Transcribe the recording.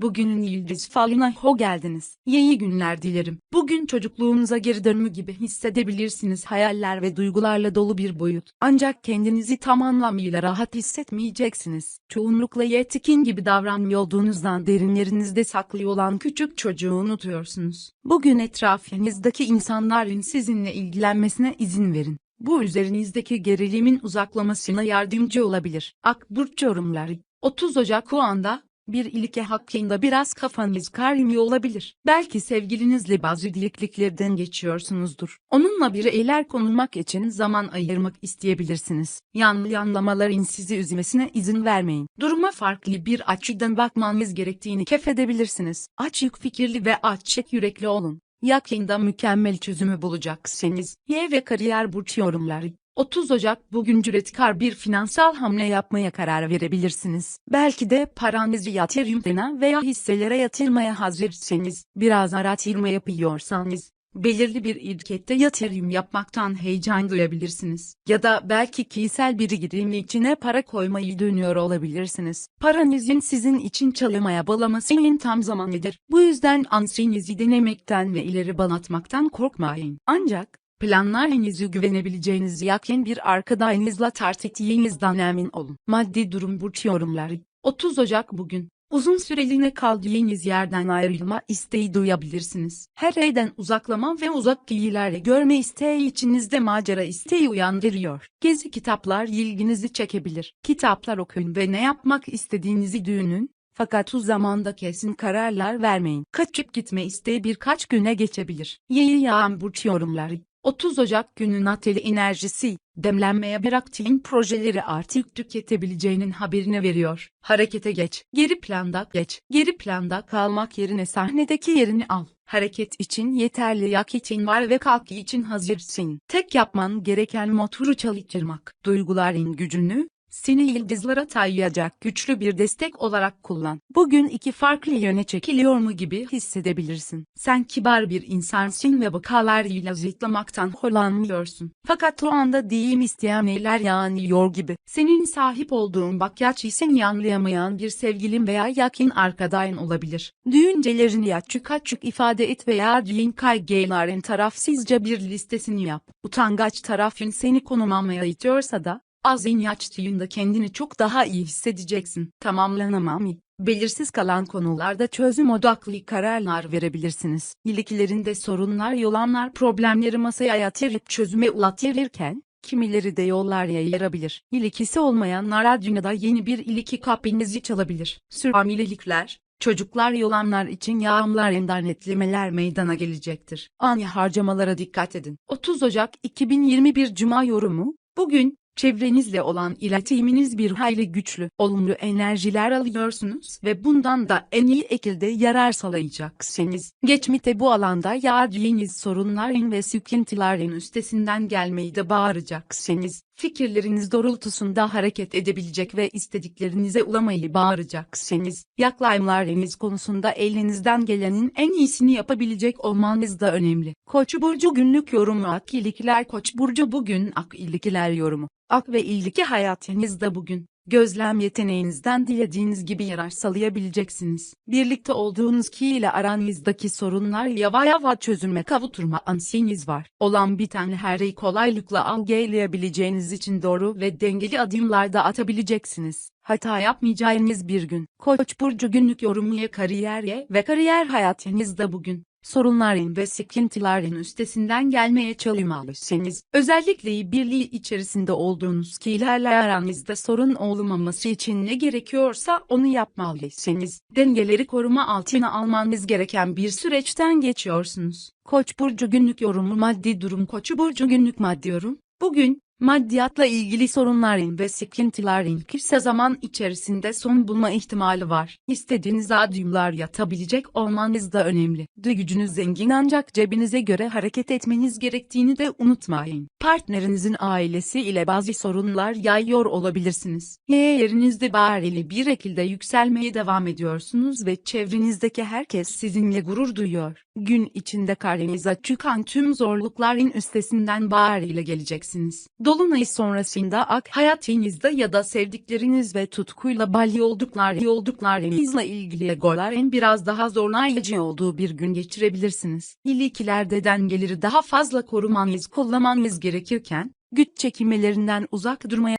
Bugünün yıldız falına ho geldiniz. İyi günler dilerim. Bugün çocukluğunuza geri dönümü gibi hissedebilirsiniz hayaller ve duygularla dolu bir boyut. Ancak kendinizi tam anlamıyla rahat hissetmeyeceksiniz. Çoğunlukla yetkin gibi davranmıyor olduğunuzdan derinlerinizde saklı olan küçük çocuğu unutuyorsunuz. Bugün etrafınızdaki insanların sizinle ilgilenmesine izin verin. Bu üzerinizdeki gerilimin uzaklamasına yardımcı olabilir. Akburç yorumları 30 Ocak o anda bir ilke hakkında biraz kafanız karmıyor olabilir. Belki sevgilinizle bazı dilekliklerden geçiyorsunuzdur. Onunla bir eyler konulmak için zaman ayırmak isteyebilirsiniz. Yanlı anlamaların sizi üzmesine izin vermeyin. Duruma farklı bir açıdan bakmanız gerektiğini kefedebilirsiniz. Açık fikirli ve açık yürekli olun. Yakında mükemmel çözümü bulacaksınız. Y ve kariyer burç yorumları 30 Ocak bugün cüretkar bir finansal hamle yapmaya karar verebilirsiniz. Belki de paranızı yatırımlarına veya hisselere yatırmaya hazırsınız. Biraz araştırma yapıyorsanız, belirli bir ilkette yatırım yapmaktan heyecan duyabilirsiniz. Ya da belki kişisel bir gidimin içine para koymayı dönüyor olabilirsiniz. Paranızın sizin için çalımaya balamasının tam zamanıdır. Bu yüzden ansiyenizi denemekten ve ileri banatmaktan korkmayın. Ancak, Planlarınızı güvenebileceğiniz yakın bir arkadaşınızla tartıştığınızdan emin olun. Maddi durum burç yorumları 30 Ocak bugün. Uzun süreliğine kaldığınız yerden ayrılma isteği duyabilirsiniz. Her şeyden uzaklama ve uzak kıyıları görme isteği içinizde macera isteği uyandırıyor. Gezi kitaplar ilginizi çekebilir. Kitaplar okuyun ve ne yapmak istediğinizi düşünün. Fakat o zamanda kesin kararlar vermeyin. Kaçıp gitme isteği birkaç güne geçebilir. Yeni yağan burç yorumları 30 Ocak günü nateli enerjisi, demlenmeye bıraktığın projeleri artık tüketebileceğinin haberini veriyor. Harekete geç, geri planda geç, geri planda kalmak yerine sahnedeki yerini al. Hareket için yeterli yakitin var ve kalk için hazırsın. Tek yapman gereken motoru çalıştırmak. Duyguların gücünü, seni yıldızlara tayyacak güçlü bir destek olarak kullan. Bugün iki farklı yöne çekiliyor mu gibi hissedebilirsin. Sen kibar bir insansın ve vakalarıyla zıtlamaktan hoşlanmıyorsun. Fakat o anda diyeyim isteyen eller yağınıyor gibi. Senin sahip olduğun bakyaçı seni anlayamayan bir sevgilin veya yakın arkadaşın olabilir. Düşüncelerini açık açık ifade et veya dilin kaygıların tarafsızca bir listesini yap. Utangaç tarafın seni konumlamaya itiyorsa da, Az açtığında kendini çok daha iyi hissedeceksin. Tamamlanamam. Belirsiz kalan konularda çözüm odaklı kararlar verebilirsiniz. İlişkilerinde sorunlar yolanlar problemleri masaya yatırıp çözüme ulaştırırken, kimileri de yollar yayılabilir. İlişkisi olmayanlar dünyada yeni bir ilişki kapınızı çalabilir. Süramilelikler, Çocuklar yolanlar için yağmurlarından netlemeler meydana gelecektir. Ani harcamalara dikkat edin. 30 Ocak 2021 Cuma yorumu, bugün, Çevrenizle olan iletişiminiz bir hayli güçlü, olumlu enerjiler alıyorsunuz ve bundan da en iyi şekilde yarar sağlayacaksınız. Geçmişte bu alanda yaşadığınız sorunların ve sıkıntıların üstesinden gelmeyi de bağıracaksınız. Fikirleriniz doğrultusunda hareket edebilecek ve istediklerinize ulamayı bağıracaksınız. Yaklaşımlarınız konusunda elinizden gelenin en iyisini yapabilecek olmanız da önemli. Koç burcu günlük yorumu Ak ilişkiler Koç burcu bugün Ak ilişkiler yorumu. Ak ve ilgili hayatınızda bugün, gözlem yeteneğinizden dilediğiniz gibi yarar sağlayabileceksiniz. Birlikte olduğunuz kişi ile aranızdaki sorunlar yava yava çözülme kavuturma ansiyeniz var. Olan biten her şeyi kolaylıkla algılayabileceğiniz için doğru ve dengeli adımlarda atabileceksiniz. Hata yapmayacağınız bir gün. Koç burcu günlük yorumuya kariyerye ve kariyer hayatınızda bugün sorunların ve sıkıntıların üstesinden gelmeye çalışmalısınız. Özellikle birliği içerisinde olduğunuz kişilerle aranızda sorun olmaması için ne gerekiyorsa onu yapmalısınız. Dengeleri koruma altına almanız gereken bir süreçten geçiyorsunuz. Koç burcu günlük yorumu maddi durum Koç burcu günlük maddi yorum. Bugün Maddiyatla ilgili sorunların ve sıkıntıların kısa zaman içerisinde son bulma ihtimali var. İstediğiniz adımlar yatabilecek olmanız da önemli. Gücünüz zengin ancak cebinize göre hareket etmeniz gerektiğini de unutmayın. Partnerinizin ailesi ile bazı sorunlar yayıyor olabilirsiniz. Yerinizde bariyle bir şekilde yükselmeye devam ediyorsunuz ve çevrenizdeki herkes sizinle gurur duyuyor. Gün içinde karşınıza çıkan tüm zorlukların üstesinden bariyle geleceksiniz. Dolunay sonrasında ak hayatınızda ya da sevdikleriniz ve tutkuyla balya olduklar olduklarınızla ilgili egoların biraz daha zorlayıcı olduğu bir gün geçirebilirsiniz. İlişkilerde dengeleri daha fazla korumanız kollamanız gerekirken, güç çekimlerinden uzak durmaya